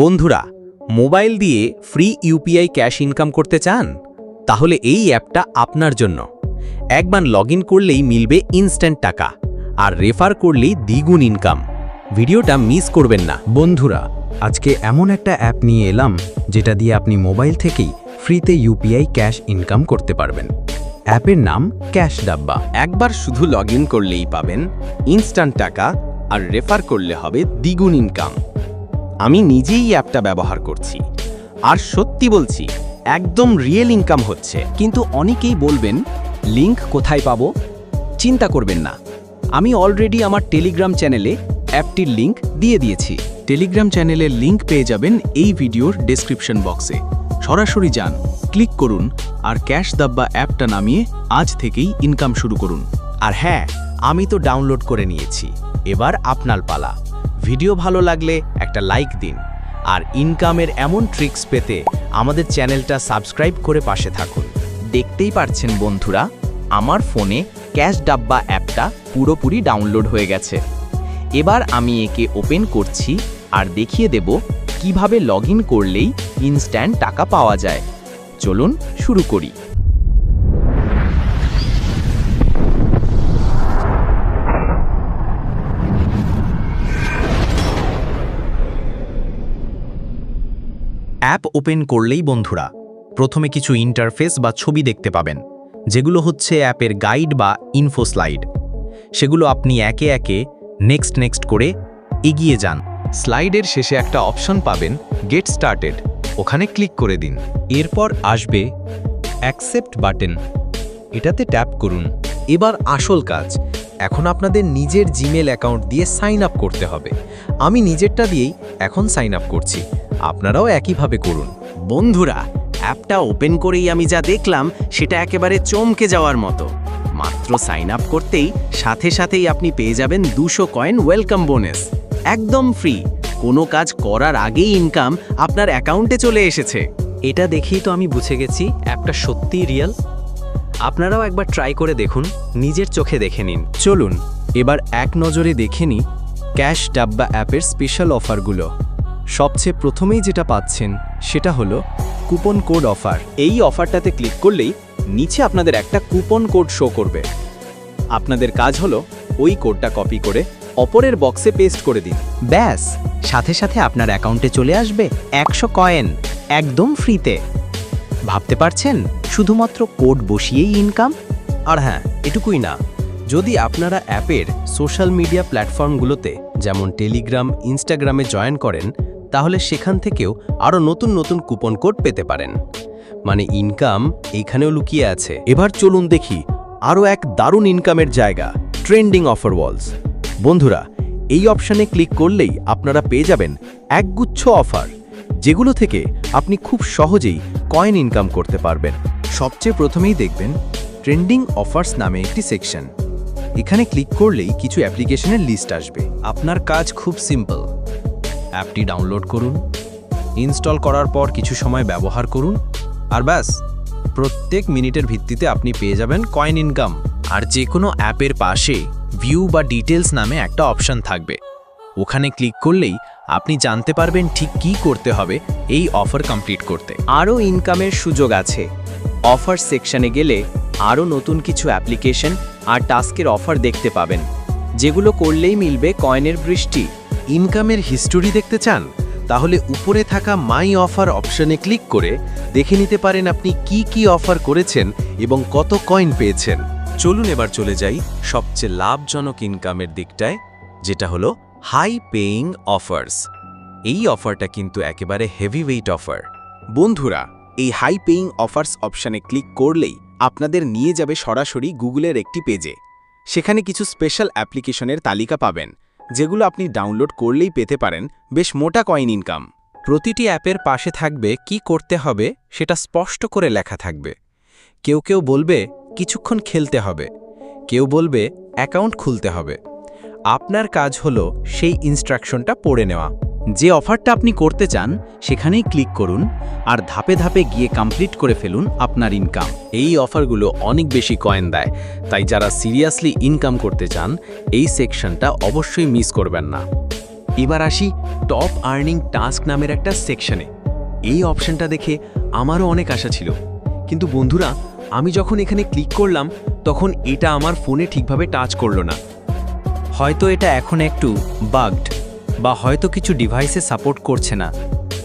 বন্ধুরা, মোবাইল দিয়ে free UPI cash income করতে চান? তাহলে এই অ্যাপটা আপনার জন্য। একবার লগ করলেই মিলবে ইনস্ট্যান্ট টাকা, আর রেফার করলেই দ্বিগুণ ইনকাম। ভিডিওটা মিস করবেন না। বন্ধুরা, আজকে এমন একটা অ্যাপ নিয়ে এলাম, যেটা দিয়ে আপনি মোবাইল থেকেই ফ্রিতে ইউপিআই ক্যাশ ইনকাম করতে পারবেন। অ্যাপের নাম ক্যাশ ডাব্বা। একবার শুধু লগ করলেই পাবেন ইনস্ট্যান্ট টাকা, আর রেফার করলে হবে দ্বিগুণ ইনকাম। আমি নিজেই অ্যাপটা ব্যবহার করছি। আর সত্যি বলছি, একদম রিয়েল ইনকাম হচ্ছে। কিন্তু অনেকেই বলবেন লিংক কোথায় পাবো? চিন্তা করবেন না। আমি অলরেডি আমার টেলিগ্রাম চ্যানেলে অ্যাপটির লিংক দিয়ে দিয়েছি। টেলিগ্রাম চ্যানেলের লিংক পেয়ে যাবেন এই ভিডিওর ডেসক্রিপশন বক্সে সরাসরি যান ক্লিক করুন, আর ক্যাশ দাব্বা অ্যাপটা নামিয়ে আজ থেকেই ইনকাম শুরু করুন। আর হ্যাঁ আমি তো ডাউনলোড করে নিয়েছি। এবার আপনার পালা। ভিডিও ভালো লাগলে একটা লাইক দিন। আর ইনকামের এমন ট্রিক্স পেতে আমাদের চ্যানেলটা সাবস্ক্রাইব করে পাশে থাকুন। দেখতেই পারছেন বন্ধুরা, আমার ফোনে ক্যাশ ডাব্বা অ্যাপটা পুরোপুরি ডাউনলোড হয়ে গেছে। এবার আমি একে ওপেন করছি আর দেখিয়ে দেব কীভাবে লগ করলেই ইনস্ট্যান্ট টাকা পাওয়া যায়। চলুন শুরু করি। অ্যাপ ওপেন করলেই বন্ধুরা, প্রথমে কিছু ইন্টারফেস বা ছবি দেখতে পাবেন, যেগুলো হচ্ছে অ্যাপের গাইড বা ইনফো স্লাইড সেগুলো আপনি একে একে নেক্সট নেক্সট করে এগিয়ে যান। স্লাইডের শেষে একটা অপশন পাবেন গেট স্টার্টেড ওখানে ক্লিক করে দিন। এরপর আসবে অ্যাকসেপ্ট বাটন এটাতে ট্যাপ করুন। এবার আসল কাজ। এখন আপনাদের নিজের জিমেল অ্যাকাউন্ট দিয়ে সাইন আপ করতে হবে। আমি নিজেরটা দিয়েই এখন সাইন আপ করছি। আপনারাও একইভাবে করুন। বন্ধুরা, অ্যাপটা ওপেন করেই আমি যা দেখলাম, সেটা একেবারে চমকে যাওয়ার মতো। মাত্র সাইন আপ করতেই সাথে সাথেই আপনি পেয়ে যাবেন দুশো কয়েন ওয়েলকাম বোনাস। একদম ফ্রি। কোনো কাজ করার আগেই ইনকাম আপনার অ্যাকাউন্টে চলে এসেছে। এটা দেখেই তো আমি বুঝে গেছি অ্যাপটা সত্যিই রিয়েল। আপনারাও একবার ট্রাই করে দেখুন, নিজের চোখে দেখে নিন। চলুন, এবার এক নজরে দেখে নিই ক্যাশ ডাব্বা অ্যাপের স্পেশাল অফারগুলো সবচেয়ে প্রথমেই যেটা পাচ্ছেন সেটা হলো কুপন কোড অফার। এই অফারটাতে ক্লিক করলেই নিচে আপনাদের একটা কুপন কোড শো করবে। আপনাদের কাজ হলো ওই কোডটা কপি করে অপরের বক্সে পেস্ট করে দিন। ব্যাস, সাথে সাথে আপনার অ্যাকাউন্টে চলে আসবে একশো কয়েন, একদম ফ্রিতে। ভাবতে পারছেন? শুধুমাত্র কোড বসিয়েই ইনকাম আর হ্যাঁ এটুকুই না, যদি আপনারা অ্যাপের সোশ্যাল মিডিয়া প্ল্যাটফর্মগুলোতে যেমন টেলিগ্রাম ইনস্টাগ্রামে জয়েন করেন তাহলে সেখান থেকেও আরও নতুন নতুন কুপন কোড পেতে পারেন। মানে ইনকাম এইখানেও লুকিয়ে আছে। এবার চলুন দেখি আরও এক দারুণ ইনকামের জায়গা, ট্রেন্ডিং অফার ওয়ালস। বন্ধুরা, এই অপশানে ক্লিক করলেই আপনারা পেয়ে যাবেন একগুচ্ছ অফার, যেগুলো থেকে আপনি খুব সহজেই কয়েন ইনকাম করতে পারবেন। সবচেয়ে প্রথমেই দেখবেন ট্রেন্ডিং অফার্স নামে একটি সেকশন। এখানে ক্লিক করলেই কিছু অ্যাপ্লিকেশনের লিস্ট আসবে। আপনার কাজ খুব সিম্পল। অ্যাপটি ডাউনলোড করুন, ইনস্টল করার পর কিছু সময় ব্যবহার করুন, আর ব্যাস, প্রত্যেক মিনিটের ভিত্তিতে আপনি পেয়ে যাবেন কয়েন ইনকাম আর যে কোনো অ্যাপের পাশে ভিউ বা ডিটেলস নামে একটা অপশন থাকবে। ওখানে ক্লিক করলেই আপনি জানতে পারবেন ঠিক কী করতে হবে এই অফার কমপ্লিট করতে। আরও ইনকামের সুযোগ আছে। অফার সেকশনে গেলে আরও নতুন কিছু অ্যাপ্লিকেশন আর টাস্কের অফার দেখতে পাবেন, যেগুলো করলেই মিলবে কয়েনের বৃষ্টি। ইনকামের হিস্টোরি দেখতে চান, তাহলে উপরে থাকা মাই অফার অপশনে ক্লিক করে দেখে নিতে পারেন আপনি কি কি অফার করেছেন এবং কত কয়েন পেয়েছেন। চলুন এবার চলে যাই সবচেয়ে লাভজনক ইনকামের দিকটায়, যেটা হলো হাই পেইং অফার্স এই অফারটা কিন্তু একেবারে হেভি ওয়েট অফার বন্ধুরা, এই হাই পেইং অফার্স অপশানে ক্লিক করলেই আপনাদের নিয়ে যাবে সরাসরি গুগলের একটি পেজে সেখানে কিছু স্পেশাল অ্যাপ্লিকেশনের তালিকা পাবেন। যেগুলো আপনি ডাউনলোড করলেই পেতে পারেন বেশ মোটা কয়েন ইনকাম প্রতিটি অ্যাপের পাশে থাকবে কি করতে হবে সেটা স্পষ্ট করে লেখা থাকবে। কেউ কেউ বলবে কিছুক্ষণ খেলতে হবে। কেউ বলবে অ্যাকাউন্ট খুলতে হবে। আপনার কাজ হলো সেই ইনস্ট্রাকশনটা পড়ে নেওয়া। যে অফারটা আপনি করতে চান, সেখানেই ক্লিক করুন আর ধাপে ধাপে গিয়ে কমপ্লিট করে ফেলুন আপনার ইনকাম এই অফারগুলো অনেক বেশি কয়েন দেয়। তাই যারা সিরিয়াসলি ইনকাম করতে চান, এই সেকশনটা অবশ্যই মিস করবেন না। এবার আসি টপ আর্নিং টাস্ক নামের একটা সেকশনে এই অপশনটা দেখে আমারও অনেক আশা ছিল। কিন্তু বন্ধুরা, আমি যখন এখানে ক্লিক করলাম, তখন এটা আমার ফোনে ঠিকভাবে টাচ করল না। হয়তো এটা এখন একটু বাগড বা হয়তো কিছু ডিভাইসে সাপোর্ট করছে না।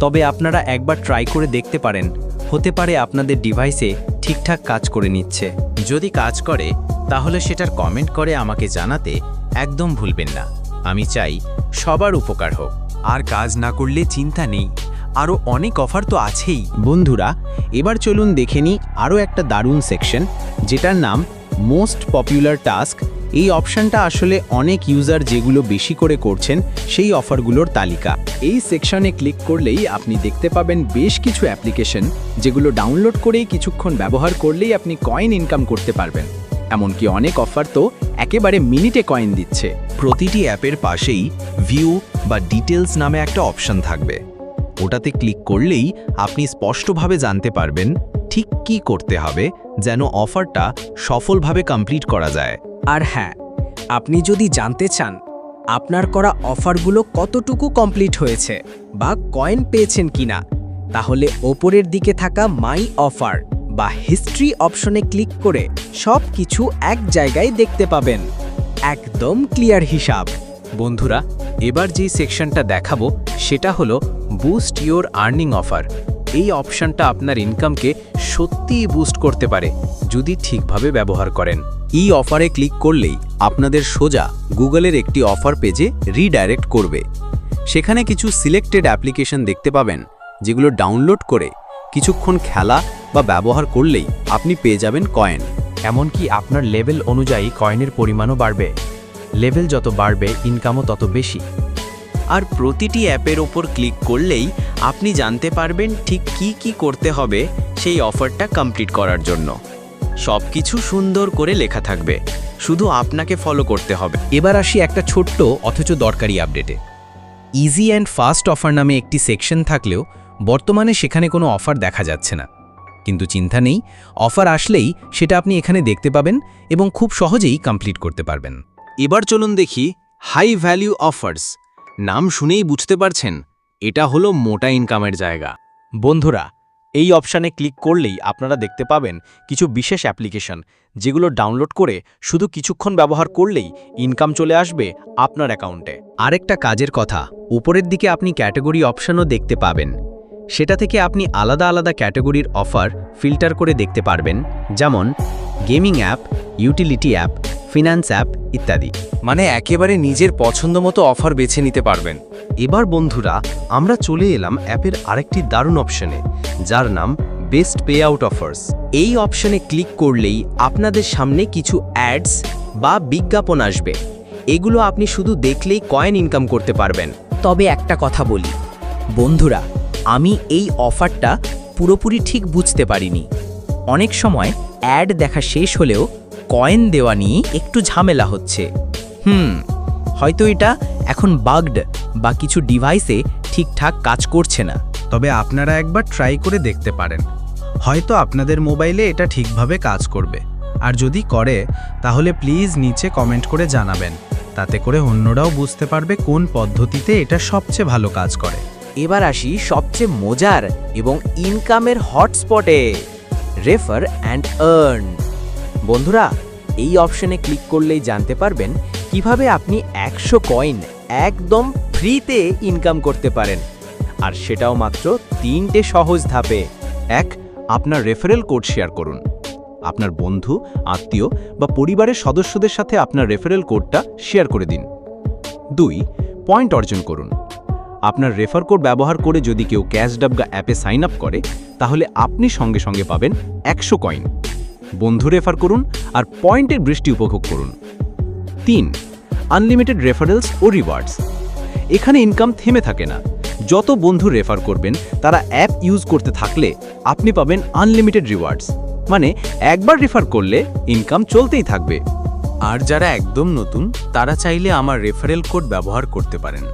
তবে আপনারা একবার ট্রাই করে দেখতে পারেন। হতে পারে আপনাদের ডিভাইসে ঠিকঠাক কাজ করে নিচ্ছে। যদি কাজ করে, তাহলে সেটার কমেন্ট করে আমাকে জানাতে একদম ভুলবেন না। আমি চাই সবার উপকার হোক। আর কাজ না করলে চিন্তা নেই। আরও অনেক অফার তো আছেই। বন্ধুরা, এবার চলুন দেখে নিই আরও একটা দারুণ সেকশন, যেটার নাম মোস্ট পপুলার টাস্ক এই অপশানটা আসলে অনেক ইউজার যেগুলো বেশি করে করছেন, সেই অফারগুলোর তালিকা। এই সেকশনে ক্লিক করলেই আপনি দেখতে পাবেন বেশ কিছু অ্যাপ্লিকেশন যেগুলো ডাউনলোড করেই কিছুক্ষণ ব্যবহার করলেই আপনি কয়েন ইনকাম করতে পারবেন। এমনকি অনেক অফার তো একেবারে মিনিটে কয়েন দিচ্ছে। প্রতিটি অ্যাপের পাশেই ভিউ বা ডিটেলস নামে একটা অপশন থাকবে। ওটাতে ক্লিক করলেই আপনি স্পষ্টভাবে জানতে পারবেন ঠিক কি করতে হবে যেন অফারটা সফলভাবে কমপ্লিট করা যায়। আর হ্যাঁ আপনি যদি জানতে চান, আপনার করা অফারগুলো কতটুকু কমপ্লিট হয়েছে বা কয়েন পেয়েছেন কিনা, তাহলে ওপরের দিকে থাকা মাই অফার বা হিস্ট্রি অপশনে ক্লিক করে সব কিছু এক জায়গায় দেখতে পাবেন। একদম ক্লিয়ার হিসাব। বন্ধুরা, এবার যেই সেকশনটা দেখাবো, সেটা হলো বুস্ট ইওর আর্নিং অফার। এই অপশনটা আপনার ইনকামকে সত্যিই বুস্ট করতে পারে, যদি ঠিকভাবে ব্যবহার করেন। এই অফারে ক্লিক করলেই আপনাদের সোজা গুগলের একটি অফার পেজে রিডাইরেক্ট করবে। সেখানে কিছু সিলেক্টেড অ্যাপ্লিকেশন দেখতে পাবেন যেগুলো ডাউনলোড করে কিছুক্ষণ খেলা বা ব্যবহার করলেই আপনি পেয়ে যাবেন কয়েন। এমনকি আপনার লেভেল অনুযায়ী কয়েনের পরিমাণও বাড়বে। লেভেল যত বাড়বে ইনকামও তত বেশি। আর প্রতিটি অ্যাপের ওপর ক্লিক করলেই আপনি জানতে পারবেন ঠিক কি কি করতে হবে সেই অফারটা কমপ্লিট করার জন্য। সব কিছু সুন্দর করে লেখা থাকবে। শুধু আপনাকে ফলো করতে হবে। এবার আসি একটা ছোট্ট, অথচ দরকারি আপডেটে ইজি অ্যান্ড ফাস্ট অফার নামে একটি সেকশন থাকলেও, বর্তমানে সেখানে কোনো অফার দেখা যাচ্ছে না। কিন্তু চিন্তা নেই অফার আসলেই সেটা আপনি এখানে দেখতে পাবেন এবং খুব সহজেই কমপ্লিট করতে পারবেন। এবার চলুন দেখি হাই ভ্যালিউ অফার্স নাম শুনেই বুঝতে পারছেন, এটা হলো মোটা ইনকামের জায়গা। বন্ধুরা এই অপশানে ক্লিক করলেই আপনারা দেখতে পাবেন কিছু বিশেষ অ্যাপ্লিকেশন, যেগুলো ডাউনলোড করে শুধু কিছুক্ষণ ব্যবহার করলেই ইনকাম চলে আসবে আপনার অ্যাকাউন্টে। আরেকটা কাজের কথা, উপরের দিকে আপনি ক্যাটাগরি অপশানও দেখতে পাবেন। সেটা থেকে আপনি আলাদা আলাদা ক্যাটাগরির অফার ফিল্টার করে দেখতে পারবেন, যেমন gaming app, utility app finance app ইত্যাদি। মানে একেবারে নিজের পছন্দ মতো অফার বেছে নিতে পারবেন। এবার বন্ধুরা, আমরা চলে এলাম অ্যাপের আরেকটি দারুণ অপশনে, যার নাম বেস্ট পে আউট অফার্স এই অপশনে ক্লিক করলেই আপনাদের সামনে কিছু অ্যাডস বা বিজ্ঞাপন আসবে। এগুলো আপনি শুধু দেখলেই কয়েন ইনকাম করতে পারবেন। তবে একটা কথা বলি, বন্ধুরা, আমি এই অফারটা পুরোপুরি ঠিক বুঝতে পারিনি। অনেক সময় অ্যাড দেখা শেষ হলেও কয়েন দেওয়া নিয়ে একটু ঝামেলা হচ্ছে। হুম হয়তো এটা এখন বাগড বা কিছু ডিভাইসে ঠিকঠাক কাজ করছে না। তবে আপনারা একবার ট্রাই করে দেখতে পারেন। হয়তো আপনাদের মোবাইলে এটা ঠিকভাবে কাজ করবে। আর যদি করে তাহলে প্লিজ নিচে কমেন্ট করে জানাবেন। তাতে করে অন্যরাও বুঝতে পারবে কোন পদ্ধতিতে এটা সবচেয়ে ভালো কাজ করে। এবার আসি সবচেয়ে মজার এবং ইনকামের হটস্পটে রেফার অ্যান্ড আর্ন বন্ধুরা এই অপশনে ক্লিক করলেই জানতে পারবেন কীভাবে আপনি একশো কয়েন একদম ফ্রিতে ইনকাম করতে পারেন? আর সেটাও মাত্র তিনটে সহজ ধাপে। এক, আপনার রেফারেল কোড শেয়ার করুন। আপনার বন্ধু, আত্মীয় বা পরিবারের সদস্যদের সাথে আপনার রেফারেল কোডটা শেয়ার করে দিন। দুই পয়েন্ট অর্জন করুন। আপনার রেফার কোড ব্যবহার করে যদি কেউ ক্যাশ ডাবগা অ্যাপে সাইন আপ করে, তাহলে আপনি সঙ্গে সঙ্গে পাবেন একশো কয়েন বন্ধু রেফার করুন আর পয়েন্টের বৃষ্টি উপভোগ করুন। তিন আনলিমিটেড রেফারেলস ও রিওয়ার্ডস এখানে ইনকাম থেমে থাকে না। যত বন্ধু রেফার করবেন তারা অ্যাপ ইউজ করতে থাকলে আপনি পাবেন আনলিমিটেড রিওয়ার্ডস মানে একবার রেফার করলে ইনকাম চলতেই থাকবে। আর যারা একদম নতুন তারা চাইলে আমার রেফারেল কোড ব্যবহার করতে পারেন।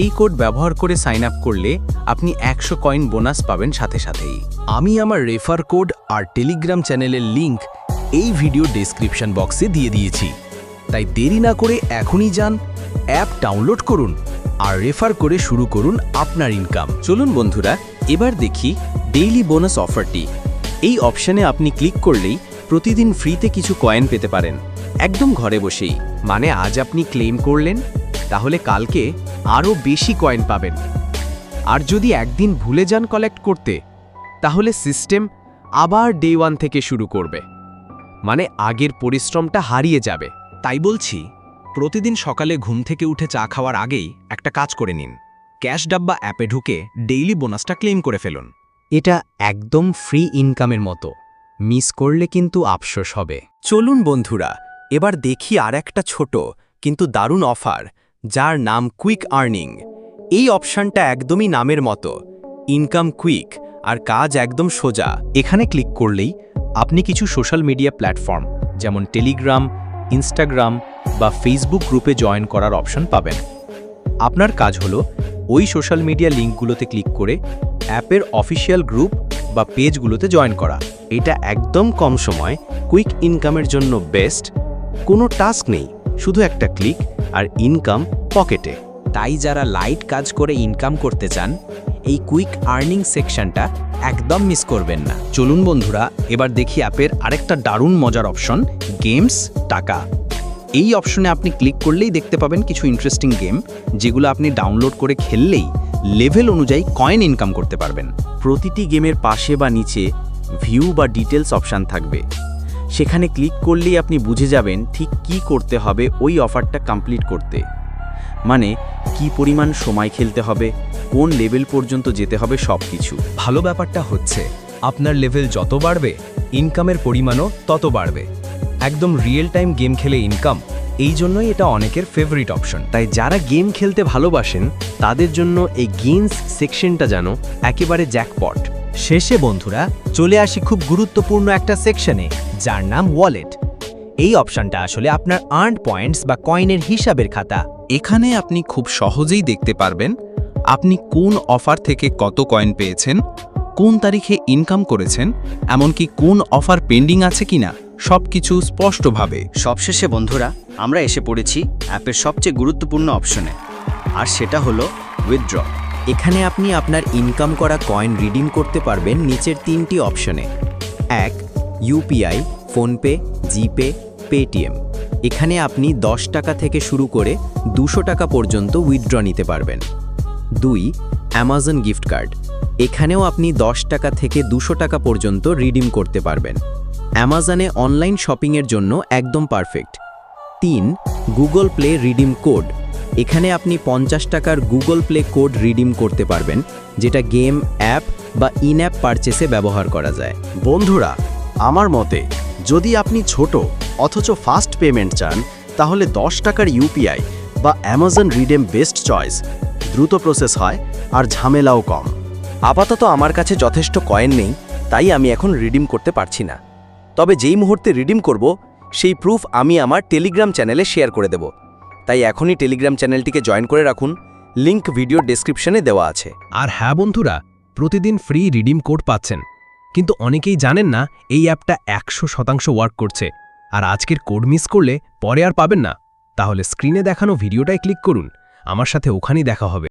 এই কোড ব্যবহার করে সাইন আপ করলে আপনি একশো কয়েন বোনাস পাবেন সাথে সাথেই। আমি আমার রেফার কোড আর টেলিগ্রাম চ্যানেলের লিংক এই ভিডিও ডেসক্রিপশন বক্সে দিয়ে দিয়েছি। তাই দেরি না করে এখনই যান, অ্যাপ ডাউনলোড করুন আর রেফার করে শুরু করুন আপনার ইনকাম চলুন বন্ধুরা, এবার দেখি ডেইলি বোনাস অফারটি এই অপশানে আপনি ক্লিক করলেই প্রতিদিন ফ্রিতে কিছু কয়েন পেতে পারেন। একদম ঘরে বসেই। মানে আজ আপনি ক্লেম করলেন, তাহলে কালকে আরও বেশি কয়েন পাবেন। আর যদি একদিন ভুলে যান কালেক্ট করতে, তাহলে সিস্টেম আবার ডে ওয়ান থেকে শুরু করবে। মানে আগের পরিশ্রমটা হারিয়ে যাবে। তাই বলছি, প্রতিদিন সকালে ঘুম থেকে উঠে চা খাওয়ার আগেই একটা কাজ করে নিন। ক্যাশ ডাব্বা অ্যাপে ঢুকে ডেইলি বোনাসটা ক্লেম করে ফেলুন। এটা একদম ফ্রি ইনকামের মতো। মিস করলে কিন্তু আফসোস হবে। চলুন বন্ধুরা, এবার দেখি আর একটা ছোট কিন্তু দারুণ অফার, যার নাম কুইক আর্নিং এই অপশানটা একদমই নামের মতো। ইনকাম কুইক আর কাজ একদম সোজা। এখানে ক্লিক করলেই আপনি কিছু সোশ্যাল মিডিয়া প্ল্যাটফর্ম যেমন টেলিগ্রাম ইনস্টাগ্রাম বা ফেসবুক গ্রুপে জয়েন করার অপশন পাবেন। আপনার কাজ হলো ওই সোশ্যাল মিডিয়া লিঙ্কগুলোতে ক্লিক করে অ্যাপের অফিসিয়াল গ্রুপ বা পেজগুলোতে জয়েন করা। এটা একদম কম সময় কুইক ইনকামের জন্য বেস্ট কোনো টাস্ক নেই, শুধু একটা ক্লিক আর ইনকাম পকেটে তাই যারা লাইট কাজ করে ইনকাম করতে চান এই কুইক আর্নিং সেকশনটা একদম মিস করবেন না। চলুন বন্ধুরা, এবার দেখি অ্যাপের আরেকটা দারুণ মজার অপশন গেমস টাকা। এই অপশনে আপনি ক্লিক করলেই দেখতে পাবেন কিছু ইন্টারেস্টিং গেম যেগুলো আপনি ডাউনলোড করে খেললেই লেভেল অনুযায়ী কয়েন ইনকাম করতে পারবেন। প্রতিটি গেমের পাশে বা নিচে ভিউ বা ডিটেলস অপশান থাকবে। সেখানে ক্লিক করলেই আপনি বুঝে যাবেন ঠিক কি করতে হবে ওই অফারটা কমপ্লিট করতে। মানে কি পরিমাণ সময় খেলতে হবে কোন লেভেল পর্যন্ত যেতে হবে সব কিছু ভালো ব্যাপারটা হচ্ছে আপনার লেভেল যত বাড়বে ইনকামের পরিমাণও তত বাড়বে। একদম রিয়েল টাইম গেম খেলে ইনকাম এই জন্যই এটা অনেকের ফেভারিট অপশন তাই যারা গেম খেলতে ভালোবাসেন তাদের জন্য এই গেমস সেকশনটা যেন একেবারে জ্যাকপট শেষে বন্ধুরা চলে আসি খুব গুরুত্বপূর্ণ একটা সেকশনে যার নাম ওয়ালেট এই অপশনটা আসলে আপনার আর্ন পয়েন্টস বা কয়েনের হিসাবের খাতা। এখানে আপনি খুব সহজেই দেখতে পারবেন আপনি কোন অফার থেকে কত কয়েন পেয়েছেন, কোন তারিখে ইনকাম করেছেন, এমনকি কোন অফার পেন্ডিং আছে কিনা সব কিছু স্পষ্টভাবে। সবশেষে বন্ধুরা, আমরা এসে পড়েছি অ্যাপের সবচেয়ে গুরুত্বপূর্ণ অপশনে, আর সেটা হলো উইথড্র এখানে আপনি আপনার ইনকাম করা কয়েন রিডিম করতে পারবেন নিচের তিনটি অপশনে, এক ইউপিআই ফোনপে, জিপে, পেটিএম। এখানে আপনি দশ টাকা থেকে শুরু করে দুশো টাকা পর্যন্ত উইথড্র নিতে পারবেন। দুই অ্যামাজন গিফট কার্ড এখানেও আপনি দশ টাকা থেকে দুশো টাকা পর্যন্ত রিডিম করতে পারবেন। অ্যামাজনে অনলাইন শপিংয়ের জন্য একদম পারফেক্ট তিন গুগল প্লে রিডিম কোড এখানে আপনি পঞ্চাশ টাকার গুগল প্লে কোড রিডিম করতে পারবেন, যেটা গেম অ্যাপ বা ইন অ্যাপ পারচেসে ব্যবহার করা যায়। বন্ধুরা, আমার মতে যদি আপনি ছোট অথচ ফাস্ট পেমেন্ট চান, তাহলে দশ টাকার ইউপিআই বা অ্যামাজন রিডেম বেস্ট চয়েস। দ্রুত প্রসেস হয় আর ঝামেলাও কম। আপাতত আমার কাছে যথেষ্ট কয়েন নেই, তাই আমি এখন রিডিম করতে পারছি না। তবে যেই মুহূর্তে রিডিম করব, সেই প্রুফ আমি আমার টেলিগ্রাম চ্যানেলে শেয়ার করে দেব। তাই এখনই টেলিগ্রাম চ্যানেলটিকে জয়েন করে রাখুন, লিংক ভিডিও ডেসক্রিপশনে দেওয়া আছে। আর হ্যাঁ বন্ধুরা, প্রতিদিন ফ্রি রিডিম কোড পাচ্ছেন। কিন্তু অনেকেই জানেন না, এই অ্যাপটা একশো শতাংশ ওয়ার্ক করছে। আর আজকের কোড মিস করলে পরে আর পাবেন না। তাহলে স্ক্রিনে দেখানো ভিডিওটাই ক্লিক করুন। আমার সাথে ওখানেই দেখা হবে।